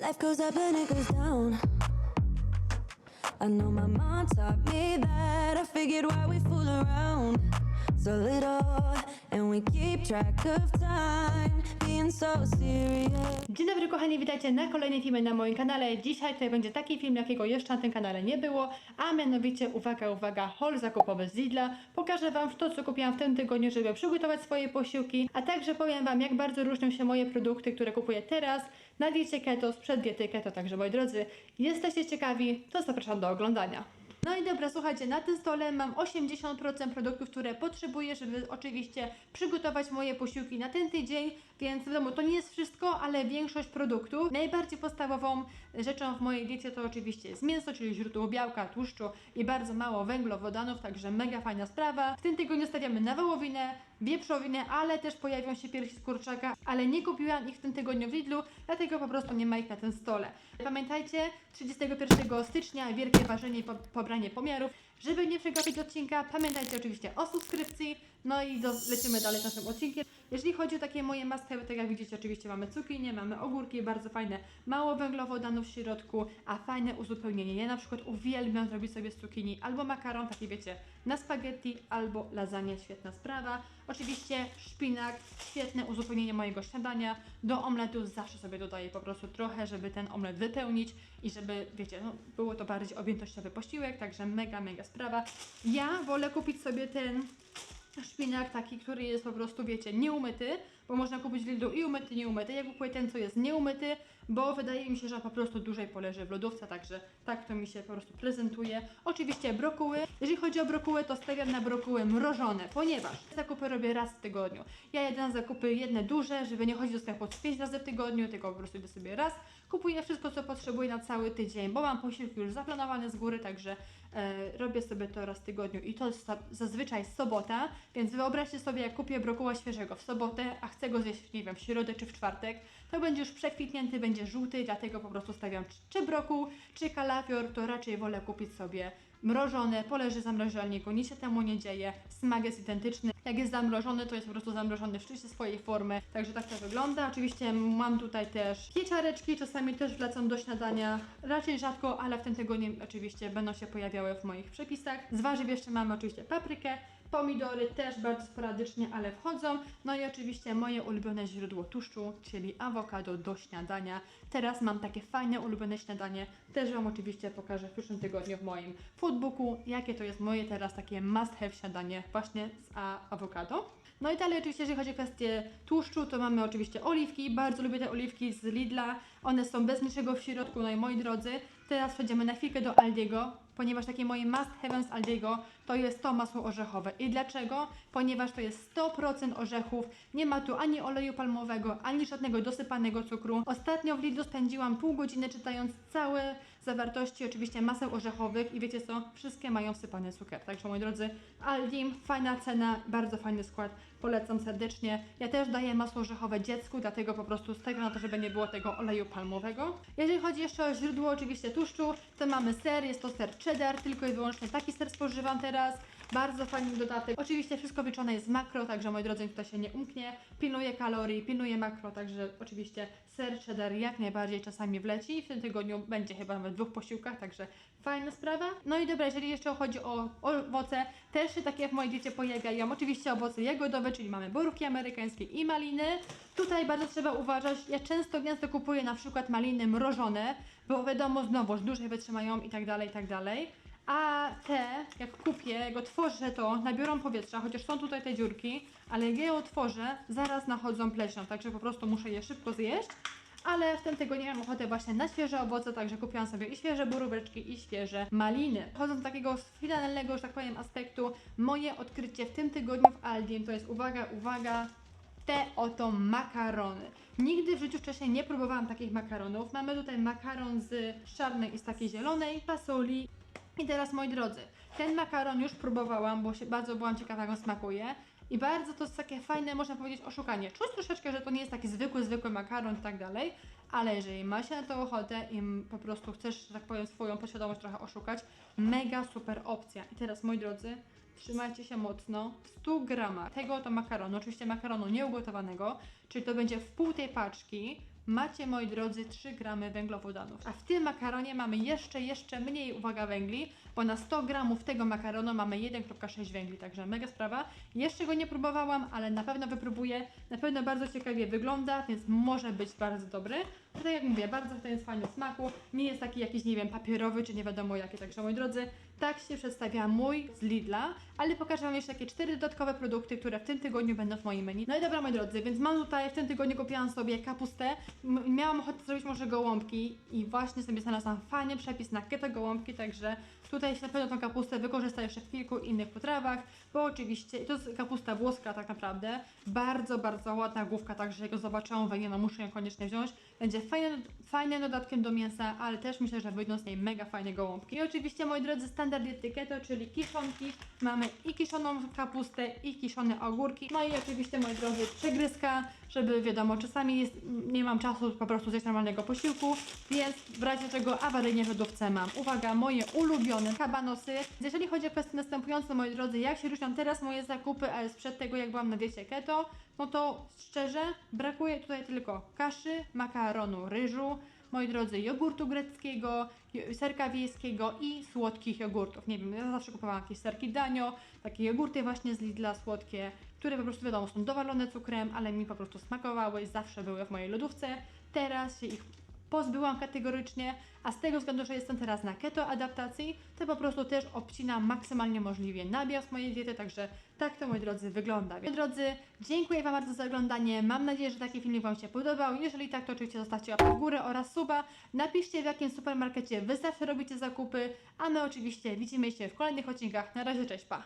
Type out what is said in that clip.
Life goes up and it goes down. I know my mom taught me that. I figured why we fool around so little and we keep track of time, being so serious. Dzień dobry kochani, witajcie na kolejnym filmie na moim kanale. Dzisiaj tutaj będzie taki film, jakiego jeszcze na tym kanale nie było, a mianowicie, uwaga, uwaga, haul zakupowy z Lidla. Pokażę Wam to, co kupiłam w tym tygodniu, żeby przygotować swoje posiłki, a także powiem Wam, jak bardzo różnią się moje produkty, które kupuję teraz na diecie keto, sprzed diety keto, także moi drodzy, jesteście ciekawi, to zapraszam do oglądania. No i dobra, słuchajcie, na tym stole mam 80% produktów, które potrzebuję, żeby oczywiście przygotować moje posiłki na ten tydzień, więc wiadomo, to nie jest wszystko, ale większość produktów. Najbardziej podstawową rzeczą w mojej diecie to oczywiście jest mięso, czyli źródło białka, tłuszczu i bardzo mało węglowodanów, także mega fajna sprawa. W tym tygodniu stawiamy na wołowinę, wieprzowinę, ale też pojawią się piersi z kurczaka, ale nie kupiłam ich w tym tygodniu w Lidlu, dlatego po prostu nie ma ich na tym stole. Pamiętajcie, 31 stycznia wielkie ważenie i po, pobranie pomiarów. Żeby nie przegapić odcinka, pamiętajcie oczywiście o subskrypcji, no i do, lecimy dalej z naszym odcinkiem. Jeżeli chodzi o takie moje must have, tak jak widzicie, oczywiście mamy cukinię, mamy ogórki, bardzo fajne, mało węglowodanów w środku, a fajne uzupełnienie. Ja na przykład uwielbiam zrobić sobie z cukinii albo makaron, taki wiecie, na spaghetti, albo lasagne, świetna sprawa. Oczywiście szpinak, świetne uzupełnienie mojego śniadania. Do omletu zawsze sobie dodaję po prostu trochę, żeby ten omlet wypełnić i żeby, wiecie, no, było to bardziej objętościowy posiłek, także mega, mega sprawa. Ja wolę kupić sobie ten szpinak taki, który jest po prostu, wiecie, nieumyty, bo można kupić w Lidlu i umyty, i nieumyty. Ja kupuję ten, co jest nieumyty, bo wydaje mi się, że po prostu dłużej poleży w lodówce, także tak to mi się po prostu prezentuje. Oczywiście brokuły. Jeżeli chodzi o brokuły, to stawiam na brokuły mrożone, ponieważ zakupy robię raz w tygodniu. Ja jedę na zakupy jedne duże, żeby nie chodzić do sklepu 5 razy w tygodniu, tylko po prostu idę sobie raz. Kupuję wszystko, co potrzebuję na cały tydzień, bo mam posiłki już zaplanowane z góry, także robię sobie to raz w tygodniu i to zazwyczaj sobota, więc wyobraźcie sobie, jak kupię brokuła świeżego w sobotę, a chcę go zjeść, nie wiem, w środę czy w czwartek, to będzie już przekwitnięty, będzie żółty, dlatego po prostu stawiam czy brokuł, czy kalafior, to raczej wolę kupić sobie mrożone, poleży w zamrażalniku, nic się temu nie dzieje, smak jest identyczny. Jak jest zamrożony, to jest po prostu zamrożony w szczycie swojej formy, także tak to wygląda. Oczywiście mam tutaj też pieczareczki, czasami też wlecą do śniadania, raczej rzadko, ale w tym tygodniu oczywiście będą się pojawiały w moich przepisach. Z warzyw jeszcze mamy oczywiście paprykę, Pomidory też bardzo sporadycznie, ale wchodzą. No i oczywiście moje ulubione źródło tłuszczu, czyli awokado do śniadania. Teraz mam takie fajne ulubione śniadanie. Też Wam oczywiście pokażę w przyszłym tygodniu w moim foodbooku, jakie to jest moje teraz takie must have śniadanie właśnie z awokado. No i dalej oczywiście, jeżeli chodzi o kwestię tłuszczu, to mamy oczywiście oliwki. Bardzo lubię te oliwki z Lidla. One są bez niczego w środku, no i moi drodzy, teraz przejdziemy na chwilkę do Aldiego, ponieważ takie moje must have z Aldiego to jest to masło orzechowe. I dlaczego? Ponieważ to jest 100% orzechów, nie ma tu ani oleju palmowego, ani żadnego dosypanego cukru. Ostatnio w Lidlu spędziłam pół godziny czytając całe zawartości oczywiście maseł orzechowych i wiecie co? Wszystkie mają wsypany cukier. Także moi drodzy, Aldim, fajna cena, bardzo fajny skład, polecam serdecznie. Ja też daję masło orzechowe dziecku, dlatego po prostu z tego na to, żeby nie było tego oleju palmowego. Jeżeli chodzi jeszcze o źródło oczywiście tłuszczu, to mamy ser, jest to ser cheddar, tylko i wyłącznie taki ser spożywam teraz. Bardzo fajny dodatek. Oczywiście wszystko liczone jest makro, także moi drodzy, to się nie umknie. Pilnuję kalorii, pilnuję makro, także oczywiście ser cheddar jak najbardziej czasami wleci. W tym tygodniu będzie chyba nawet w dwóch posiłkach, także fajna sprawa. No i dobra, jeżeli jeszcze chodzi o owoce, też się takie w mojej diecie pojawiają. Oczywiście owoce jagodowe, czyli mamy borówki amerykańskie i maliny. Tutaj bardzo trzeba uważać. Ja często gęsto kupuję na przykład maliny mrożone, bo wiadomo, znowu, że dłużej wytrzymają i tak dalej, i tak dalej. A te, jak kupię, jak otworzę to, nabiorą powietrza, chociaż są tutaj te dziurki, ale jak je otworzę, zaraz nachodzą pleśnią, także po prostu muszę je szybko zjeść. Ale w tym tygodniu mam ochotę właśnie na świeże owoce, także kupiłam sobie i świeże boróweczki, i świeże maliny. Chodząc do takiego finalnego, że tak powiem, aspektu, moje odkrycie w tym tygodniu w Aldim to jest, uwaga, uwaga, te oto makarony. Nigdy w życiu wcześniej nie próbowałam takich makaronów. Mamy tutaj makaron z czarnej i z takiej zielonej, fasoli. I teraz moi drodzy, ten makaron już próbowałam, bo się bardzo byłam ciekawa jak on smakuje. I bardzo to jest takie fajne, można powiedzieć, oszukanie. Czuć troszeczkę, że to nie jest taki zwykły, zwykły makaron i tak dalej, ale jeżeli ma się na to ochotę i po prostu chcesz, że tak powiem, swoją podświadomość trochę oszukać, mega super opcja. I teraz, moi drodzy, trzymajcie się mocno. W 100 gramach tego oto makaronu, oczywiście makaronu nieugotowanego, czyli to będzie w pół tej paczki, macie, moi drodzy, 3 gramy węglowodanów. A w tym makaronie mamy jeszcze, jeszcze mniej, uwaga, węgli, bo na 100 gramów tego makaronu mamy 1,6 węgli, także mega sprawa. Jeszcze go nie próbowałam, ale na pewno wypróbuję. Na pewno bardzo ciekawie wygląda, więc może być bardzo dobry. No tak jak mówię, bardzo to jest fajny w smaku. Nie jest taki jakiś, nie wiem, papierowy, czy nie wiadomo jaki. Także moi drodzy, tak się przedstawia mój z Lidla, ale pokażę Wam jeszcze takie cztery dodatkowe produkty, które w tym tygodniu będą w moim menu. No i dobra, moi drodzy, więc mam tutaj w tym tygodniu kupiłam sobie kapustę. Miałam ochotę zrobić może gołąbki i właśnie sobie znalazłam fajny przepis na keto gołąbki, także tutaj na pewno tą kapustę wykorzysta jeszcze w kilku innych potrawach, bo oczywiście to jest kapusta włoska tak naprawdę. Bardzo, bardzo ładna główka, także jak ją zobaczyłam węgiel, no muszę ją koniecznie wziąć. Będzie fajnym, fajnym dodatkiem do mięsa, ale też myślę, że wyjdą z niej mega fajne gołąbki. I oczywiście, moi drodzy, standard diety keto, czyli kiszonki. Mamy i kiszoną kapustę, i kiszone ogórki. No i oczywiście, moi drodzy, przegryzka, żeby wiadomo, czasami jest, nie mam czasu po prostu zjeść normalnego posiłku, więc w razie czego awaryjnie w lodówce mam. Uwaga, moje ulubione kabanosy. Jeżeli chodzi o kwestię następującą, moi drodzy, jak się różnią teraz moje zakupy, ale sprzed tego, jak byłam na diecie keto, no to szczerze, brakuje tutaj tylko kaszy, makaronu, ryżu, moi drodzy, jogurtu greckiego, serka wiejskiego i słodkich jogurtów. Nie wiem, ja zawsze kupowałam jakieś serki danio, takie jogurty właśnie z Lidla słodkie, które po prostu wiadomo są dowalone cukrem, ale mi po prostu smakowały, zawsze były w mojej lodówce. Teraz się ich pozbyłam kategorycznie, a z tego względu, że jestem teraz na keto adaptacji, to po prostu też obcinam maksymalnie możliwie nabiał z mojej diety, także tak to moi drodzy wygląda. Moi drodzy, dziękuję Wam bardzo za oglądanie, mam nadzieję, że taki filmik Wam się podobał, jeżeli tak, to oczywiście zostawcie łapkę w górę oraz suba, napiszcie w jakim supermarkecie Wy zawsze robicie zakupy, a my oczywiście widzimy się w kolejnych odcinkach, na razie, cześć, pa!